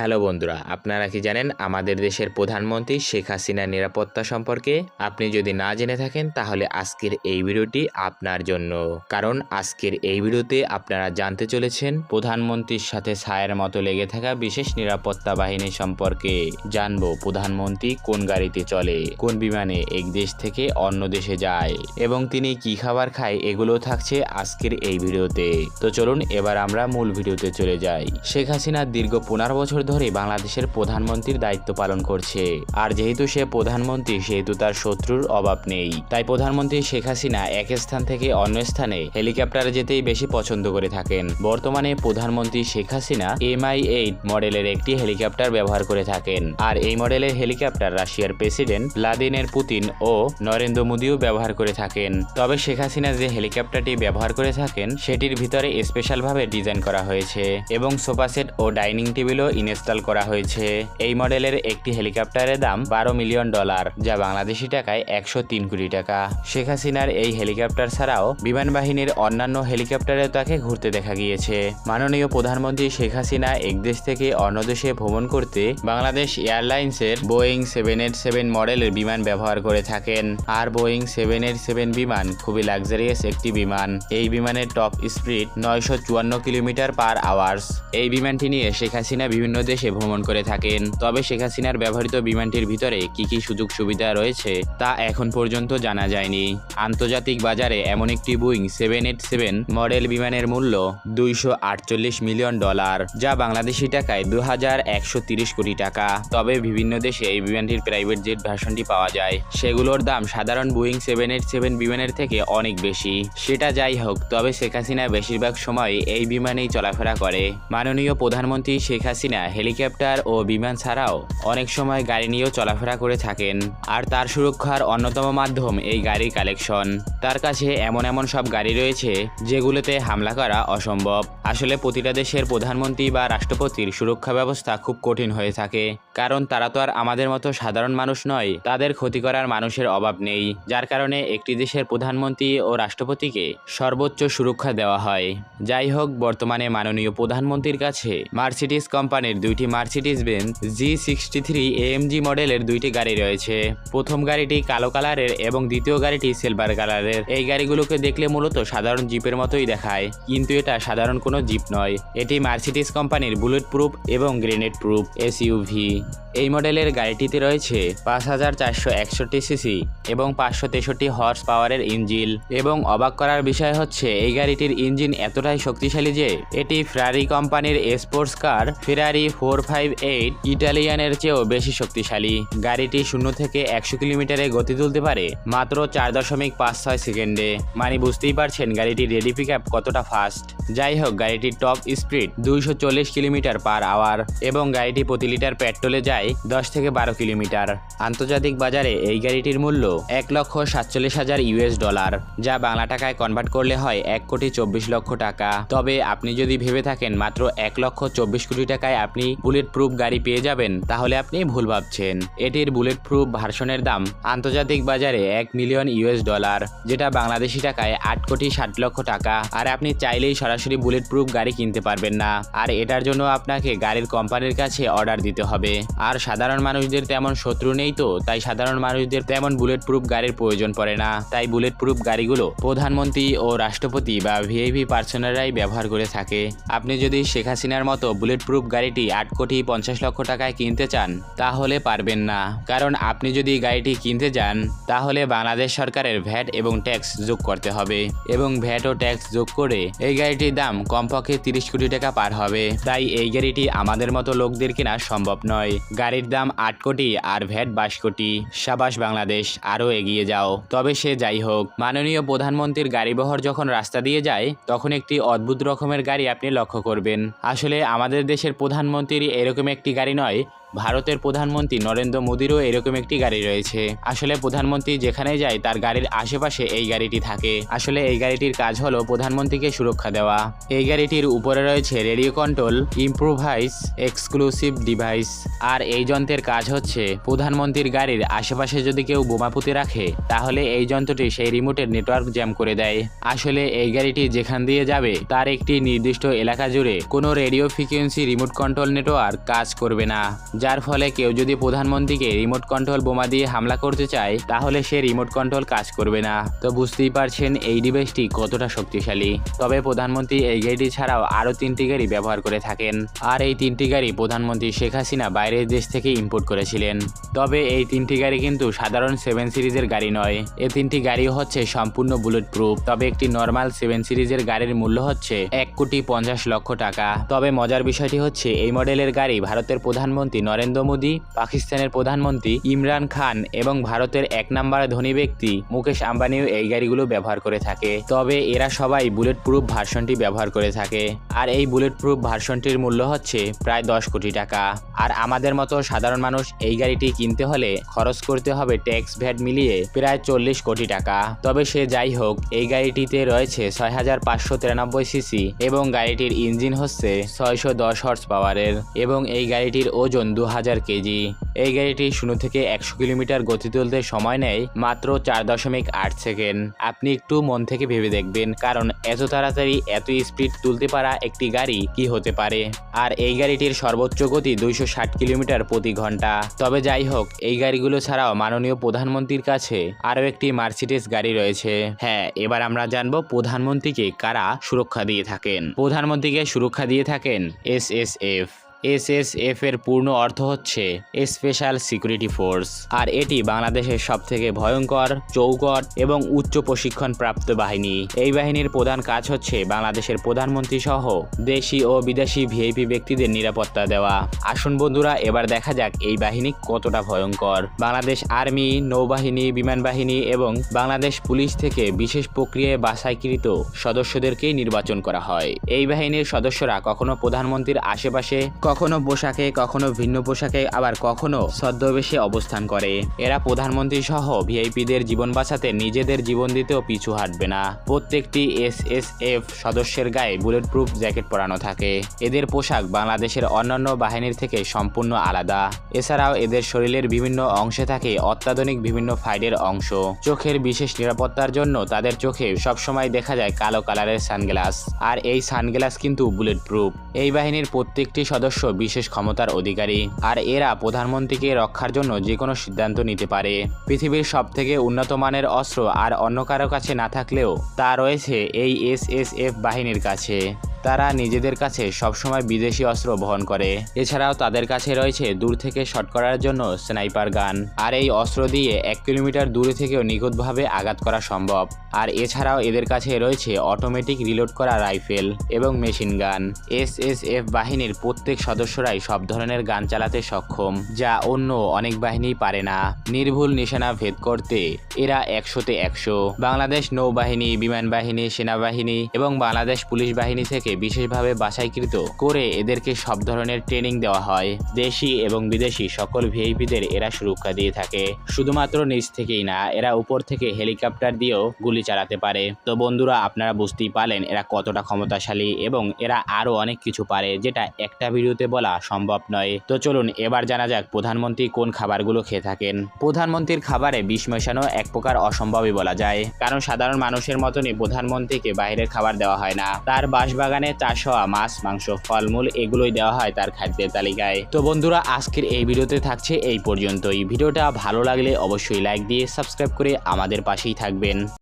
Hello বন্ধুরা, আপনারা কি জানেন আমাদের দেশের প্রধানমন্ত্রী শেখ হাসিনার নিরাপত্তা সম্পর্কে? আপনি যদি না জেনে থাকেন, তাহলে আজকের এই ভিডিওটি আপনার জন্য। কারণ আজকের এই ভিডিওতে আপনারা জানতে চলেছেন প্রধানমন্ত্রীর সাথে ছায়ের মতো লেগে থাকা বিশেষ নিরাপত্তা বাহিনী সম্পর্কে। জানব প্রধানমন্ত্রী কোন গাড়িতে চলে, কোন বিমানে এক দেশ থেকে অন্য দেশে যায়, এবং তিনি কি খাবার খায় এগুলো থাকছে আজকের এই ভিডিওতে। তো চলুন এবার আমরা মূল ভিডিওতে চলে যাই। শেখ হাসিনা দীর্ঘ পনেরো বছর ধরে বাংলাদেশের প্রধানমন্ত্রীর দায়িত্ব পালন করছে। আর যেহেতু সে প্রধানমন্ত্রী, সেহেতু তার শত্রুর অভাব নেই। তাই প্রধানমন্ত্রী শেখ হাসিনা এক স্থান থেকে অন্য স্থানে হেলিকপ্টারে যেতেই বেশি পছন্দ করে থাকেন। বর্তমানে প্রধানমন্ত্রী শেখ হাসিনা এমআই এইট মডেলের একটি হেলিকপ্টার ব্যবহার করে থাকেন। আর এই মডেলের হেলিকপ্টার রাশিয়ার প্রেসিডেন্ট ভ্লাদিমির পুতিন ও নরেন্দ্র মোদীও ব্যবহার করে থাকেন। তবে শেখ হাসিনা যে হেলিকপ্টারটি ব্যবহার করে থাকেন, সেটির ভিতরে স্পেশালভাবে ডিজাইন করা হয়েছে এবং সোফা সেট ও ডাইনিং টেবিলও ইনস্টল করা হয়েছে। এই মডেলের একটি হেলিকপ্টারের দাম বারো মিলিয়ন ডলার, যা বাংলাদেশি টাকায় একশো তিন কোটি টাকা। শেখ হাসিনার এই হেলিকপ্টার ছাড়াও বিমান বাহিনীর অন্যান্য হেলিকপ্টারে তাকে ঘুরতে দেখা গিয়েছে। মাননীয় প্রধানমন্ত্রী শেখ হাসিনা এক দেশ থেকে অন্য দেশে ভ্রমণ করতে বাংলাদেশ এয়ারলাইন্সের বোয়িং সেভেন এইট সেভেন মডেলের বিমান ব্যবহার করে থাকেন। আর বোয়িং সেভেন এইট সেভেন বিমান খুবই লাক্সারিয়াস একটি বিমান। এই বিমানের টপ স্পিড নয়শো চুয়ান্ন কিলোমিটার পার আওয়ার্স এই বিমানটি নিয়ে শেখ হাসিনা বিভিন্ন দেশে ভ্রমণ করে থাকেন। তবে শেখ হাসিনার ব্যবহৃত বিমানটির ভিতরে কি কি সুযোগ সুবিধা রয়েছে, তা এখন পর্যন্ত জানা যায়নি। আন্তর্জাতিক বাজারে এমন একটি Boeing seven eight seven model বিমানের মূল্য দুইশো আটচল্লিশ মিলিয়ন ডলার, যা বাংলাদেশি টাকায় দু হাজার একশো তিরিশ কোটি টাকা। তবে বিভিন্ন দেশে এই বিমানটির প্রাইভেট জেট ভাষণটি পাওয়া যায়। সেগুলোর দাম সাধারণ বুইং সেভেন এইট সেভেন বিমানের থেকে অনেক বেশি। সেটা যাই হোক, তবে শেখ হাসিনা বেশিরভাগ সময় এই বিমানেই চলাফেরা করে। মাননীয় প্রধানমন্ত্রী শেখ হাসিনা হেলিকপ্টার ও বিমান ছাড়াও অনেক সময় গাড়ি নিয়েও চলাফেরা করে থাকেন। আর তার সুরক্ষার অন্যতম মাধ্যম এই গাড়ির কালেকশন। তার কাছে এমন এমন সব গাড়ি রয়েছে যেগুলোতে হামলা করা অসম্ভব। আসলে প্রতিটা দেশের প্রধানমন্ত্রী বা রাষ্ট্রপতির সুরক্ষা ব্যবস্থা খুব কঠিন হয়ে থাকে। কারণ তারা তো আর আমাদের মতো সাধারণ মানুষ নয়, তাদের ক্ষতি করার মানুষের অভাব নেই। যার কারণে একটি দেশের প্রধানমন্ত্রী ও রাষ্ট্রপতিকে সর্বোচ্চ সুরক্ষা দেওয়া হয়। যাই হোক, বর্তমানে মাননীয় প্রধানমন্ত্রীর কাছে মার্সিডিস কোম্পানির দুইটি Mercedes Benz G sixty three AMG মডেলের দুইটি গাড়ি রয়েছে। প্রথম গাড়িটি কালো কালারের এবং দ্বিতীয় গাড়িটি সিলভার কালারের। এই গাড়িগুলোকে দেখলে মূলত সাধারণ জিপের মতোই দেখায়, কিন্তু এটা সাধারণ কোনো জিপ নয়। এটি মার্সিডিস কোম্পানির বুলেট প্রুফ এবং গ্রেনেড প্রুফ এসইউভি এই মডেলের গাড়িটিতে রয়েছে পাঁচ হাজার চারশো একষট্টি সিসি এবং পাঁচশো তেষট্টি হর্স পাওয়ারের ইঞ্জিন এবং অবাক করার বিষয় হচ্ছে, এই গাড়িটির ইঞ্জিন এতটাই শক্তিশালী যে, এটি ফেরারি কোম্পানির sports car Ferrari four five eight ইটালিয়ানের চেয়েও বেশি শক্তিশালী। গাড়িটি শূন্য থেকে একশো কিলোমিটারে গতি তুলতে পারে, মাত্র চার দশমিক পাঁচ ছয় সেকেন্ডে। মানে বুঝতেই পারছেন গাড়িটির রেডি পিক আপ কতটা ফাস্ট যাই হোক, গাড়িটির টপ স্পিড দুইশো চল্লিশ কিলোমিটার পার আওয়ার এবং গাড়িটি প্রতি লিটার পেট্রোলে যায় দশ থেকে বারো কিলোমিটার। আন্তর্জাতিক বাজারে এই গাড়িটির মূল্য এক লক্ষ সাতচল্লিশ হাজার ইউএস ডলার, যা বাংলা টাকায় কনভার্ট করলে হয় এক কোটি চব্বিশ লক্ষ টাকা। তবে আপনি যদি ভেবে থাকেন মাত্র এক লক্ষ চব্বিশ কোটি টাকায় আপনি বুলেট প্রুফ গাড়ি পেয়ে যাবেন, তাহলে আপনি ভুল ভাবছেন। এটির বুলেট প্রুফ ভার্সনের দাম আন্তর্জাতিক বাজারে এক মিলিয়ন ইউএস ডলার, যেটা বাংলাদেশি টাকায় আট কোটি ষাট লক্ষ টাকা। আর আপনি চাইলেই সরাসরি বুলেট প্রুফ গাড়ি কিনতে পারবেন না। আর এটার জন্য আপনাকে গাড়ির কোম্পানির কাছে অর্ডার দিতে হবে। আর সাধারণ মানুষদের তেমন শত্রু নেই তো, তাই সাধারণ মানুষদের তেমন বুলেট প্রুফ গাড়ির প্রয়োজন পড়ে না। তাই বুলেট প্রুফ গাড়িগুলো প্রধানমন্ত্রী ও রাষ্ট্রপতি বা ভিআইপি পার্সোনারাই ব্যবহার করে থাকে। আপনি যদি শেখ হাসিনার মতো বুলেট প্রুফ গাড়িটি আট কোটি পঞ্চাশ লক্ষ টাকায় কিনতে চান, তাহলে পারবেন না। কারণ আপনি যদি গাড়িটি কিনতে যান, তাহলে বাংলাদেশ সরকারের ভ্যাট এবং ট্যাক্স যোগ করতে হবে। এবং ভ্যাট ও ট্যাক্স যোগ করে এই গাড়িটির দাম কমপক্ষে তিরিশ কোটি টাকা পার হবে। তাই এই গাড়িটি আমাদের মতো লোকদের কেনা সম্ভব নয়। গাড়ির দাম আট কোটি আর ভ্যাট বাইশ কোটি। সাবাস বাংলাদেশ, আরও এগিয়ে যাও। তবে সে যাই হোক, মাননীয় প্রধানমন্ত্রীর গাড়িবহর যখন রাস্তা দিয়ে যায়, তখন একটি অদ্ভুত রকমের গাড়ি আপনি লক্ষ্য করবেন। আসলে আমাদের দেশের প্রধানমন্ত্রীর এরকম একটি গাড়ি নয় ভারতের প্রধানমন্ত্রী নরেন্দ্র মোদীরও এরকম একটি গাড়ি রয়েছে। আসলে প্রধানমন্ত্রী যেখানে যায়, তার গাড়ির আশেপাশে এই গাড়িটি থাকে। আসলে এই গাড়িটির কাজ হলো প্রধানমন্ত্রীকে সুরক্ষা দেওয়া। এই গাড়িটির উপরে রয়েছে radio control, improvised, explosive device. আর এই যন্ত্রের কাজ হচ্ছে, প্রধানমন্ত্রীর গাড়ির আশেপাশে যদি কেউ বোমা পুঁতে রাখে, তাহলে এই যন্ত্রটি সেই রিমোটের নেটওয়ার্ক জ্যাম করে দেয়। আসলে এই গাড়িটি যেখান দিয়ে যাবে, তার একটি নির্দিষ্ট এলাকা জুড়ে কোনো radio frequency remote control network কাজ করবে না। যার ফলে কেউ যদি প্রধানমন্ত্রীকে রিমোট কন্ট্রোল বোমা দিয়ে হামলা করতে চায়, তাহলে সে রিমোট কন্ট্রোল কাজ করবে না। তো বুঝতেই পারছেন, এই ডিভাইসটি কতটা শক্তিশালী। তবে প্রধানমন্ত্রী এই গাড়িটি ছাড়াও আরও তিনটি গাড়ি ব্যবহার করে থাকেন। আর এই তিনটি গাড়ি প্রধানমন্ত্রী শেখ হাসিনা বাইরের দেশ থেকে ইম্পোর্ট করেছিলেন। তবে এই তিনটি গাড়ি কিন্তু সাধারণ সেভেন সিরিজের গাড়ি নয়। এ তিনটি গাড়ি হচ্ছে সম্পূর্ণ বুলেট প্রুফ তবে একটি নর্মাল সেভেন সিরিজের গাড়ির মূল্য হচ্ছে এক কোটি পঞ্চাশ লক্ষ টাকা। তবে মজার বিষয়টি হচ্ছে, এই মডেলের গাড়ি ভারতের প্রধানমন্ত্রী নরেন্দ্র মোদী, পাকিস্তানের প্রধানমন্ত্রী ইমরান খান এবং ভারতের এক নম্বর ধনী ব্যক্তি মুকেশ আম্বানিও এই গাড়িগুলো ব্যবহার করে থাকে। তবে এরা সবাই বুলেট প্রুফ ভার্সনটি ব্যবহার করে থাকে। আর এই বুলেট প্রুফ ভার্সনটির মূল্য হচ্ছে প্রায় দশ কোটি টাকা। আর আমাদের মতো সাধারণ মানুষ এই গাড়িটি কিনতে হলে খরচ করতে হবে ট্যাক্স ভ্যাট মিলিয়ে প্রায় চল্লিশ কোটি টাকা। তবে সে যাই হোক, এই গাড়িটিতে রয়েছে ছয় হাজার পাঁচশো তিরানব্বই সিসি এবং গাড়িটির ইঞ্জিন হচ্ছে ছয়শো দশ হর্স পাওয়ারের। এবং এই গাড়িটির ওজন দু হাজার কেজি। এই গাড়িটি শূন্য থেকে একশো কিলোমিটার গতি তুলতে সময় নেয় মাত্র চার দশমিক আট সেকেন্ড। আপনি একটু মন থেকে ভেবে দেখবেন, কারণ এত তাড়াতাড়ি, এত স্পিড তুলতে পারা একটি গাড়ি কি হতে পারে? আর এই গাড়িটির সর্বোচ্চ গতি দুইশো ষাট কিলোমিটার প্রতি ঘণ্টা। তবে যাই হোক, এই গাড়িগুলো ছাড়াও মাননীয় প্রধানমন্ত্রীর কাছে আরও একটি মার্সিডিস গাড়ি রয়েছে। হ্যাঁ এবার আমরা জানব প্রধানমন্ত্রীকে কারা সুরক্ষা দিয়ে থাকেন। প্রধানমন্ত্রীকে সুরক্ষা দিয়ে থাকেন এস এস এফ। এসএসএফ এর পূর্ণ অর্থ হচ্ছে স্পেশাল সিকিউরিটি ফোর্স। আর এটি বাংলাদেশের সবথেকে ভয়ঙ্কর, চৌকট এবং উচ্চ প্রশিক্ষণ প্রাপ্ত বাহিনী। এই বাহিনীর প্রধান কাজ হচ্ছে বাংলাদেশের প্রধানমন্ত্রী সহ দেশি ও বিদেশি ভিআইপি ব্যক্তিদের নিরাপত্তা দেওয়া। আসুন বন্ধুরা, এবার দেখা যাক এই বাহিনী কতটা ভয়ঙ্কর। বাংলাদেশ আর্মি, নৌবাহিনী, বিমান বাহিনী এবং বাংলাদেশ পুলিশ থেকে বিশেষ প্রক্রিয়ায় বাছাইকৃত সদস্যদেরকে নির্বাচন করা হয়। এই বাহিনীর সদস্যরা কখনো প্রধানমন্ত্রীর আশেপাশে কখনো পোশাকে, কখনো ভিন্ন পোশাকে, আবার কখনো ছদ্মবেশে অবস্থান করে। এরা প্রধানমন্ত্রী সহ ভিআইপিদের জীবন বাঁচাতে নিজেদের জীবন দিতেও পিছু হাঁটবে না। প্রত্যেকটি এস এস এফ সদস্যের গায়ে বুলেট প্রুফ জ্যাকেট পরানো থাকে। এদের পোশাক বাংলাদেশের অন্যান্য বাহিনীর থেকে সম্পূর্ণ আলাদা। এছাড়াও এদের শরীরের বিভিন্ন অংশে থাকে অত্যাধুনিক বিভিন্ন ফাইডের অংশ। চোখের বিশেষ নিরাপত্তার জন্য তাদের চোখে সবসময় দেখা যায় কালো কালারের সানগ্লাস। আর এই সানগ্লাস কিন্তু বুলেট প্রুফ এই বাহিনীর প্রত্যেকটি সদস্য বিশেষ ক্ষমতার অধিকারী। আর এরা প্রধানমন্ত্রীকে রক্ষার জন্য যে কোনো সিদ্ধান্ত নিতে পারে। পৃথিবীর সব থেকে উন্নত মানের অস্ত্র আর অন্য কারও কাছে না থাকলেও তা রয়েছে এই এস বাহিনীর কাছে। তারা নিজেদের কাছে সবসময় বিদেশি অস্ত্র বহন করে। এছাড়াও তাদের কাছে রয়েছে দূর থেকে শট করার জন্য স্নাইপার গান। আর এই অস্ত্র দিয়ে এক কিলোমিটার দূরে থেকেও নিখুঁতভাবে আঘাত করা সম্ভব। আর এছাড়াও এদের কাছে রয়েছে অটোমেটিক রিলোড করা রাইফেল এবং machine gun. S S F বাহিনীর প্রত্যেক সদস্যরাই সব ধরনের গান চালাতে সক্ষম, যা অন্য অনেক বাহিনী পারে না। নির্ভুল নিশানা ভেদ করতে এরা একশোতে একশো। বাংলাদেশ নৌবাহিনী, বিমান বাহিনী, সেনাবাহিনী এবং বাংলাদেশ পুলিশ বাহিনী থেকে বিশেষভাবে বাসাইকৃত করে এদেরকে সব ধরনের ট্রেনিং দেওয়া হয়। দেশি এবং বিদেশি সকল ভিআইপিদের এরা সুরক্ষা দিয়ে থাকে। শুধুমাত্র নিচ থেকেই না, এরা উপর থেকে হেলিকপ্টার দিয়েও গুলি চালাতে পারে। তো বন্ধুরা, আপনারা বুঝতেই পারলেন এরা কতটা ক্ষমতাশালী এবং এরা আরও অনেক কিছু পারে, যেটা একটা ভিডিওতে বলা সম্ভব নয়। তো চলুন, এবার জানা যাক প্রধানমন্ত্রী কোন খাবারগুলো খেয়ে থাকেন। প্রধানমন্ত্রীর খাবারে বিষ মেশানো এক প্রকার অসম্ভবই বলা যায়। কারণ সাধারণ মানুষের মতনই প্রধানমন্ত্রীকে বাইরের খাবার দেওয়া হয় না। তার বাসবাগানে চাষ হওয়া মাছ, মাংস, ফলমূল এগুলোই দেওয়া হয় তার খাদ্যের তালিকায়। তো বন্ধুরা, আজকের এই ভিডিওতে থাকছে এই পর্যন্তই। ভিডিওটা ভালো লাগলে অবশ্যই লাইক দিয়ে সাবস্ক্রাইব করে আমাদের পাশেই থাকবেন।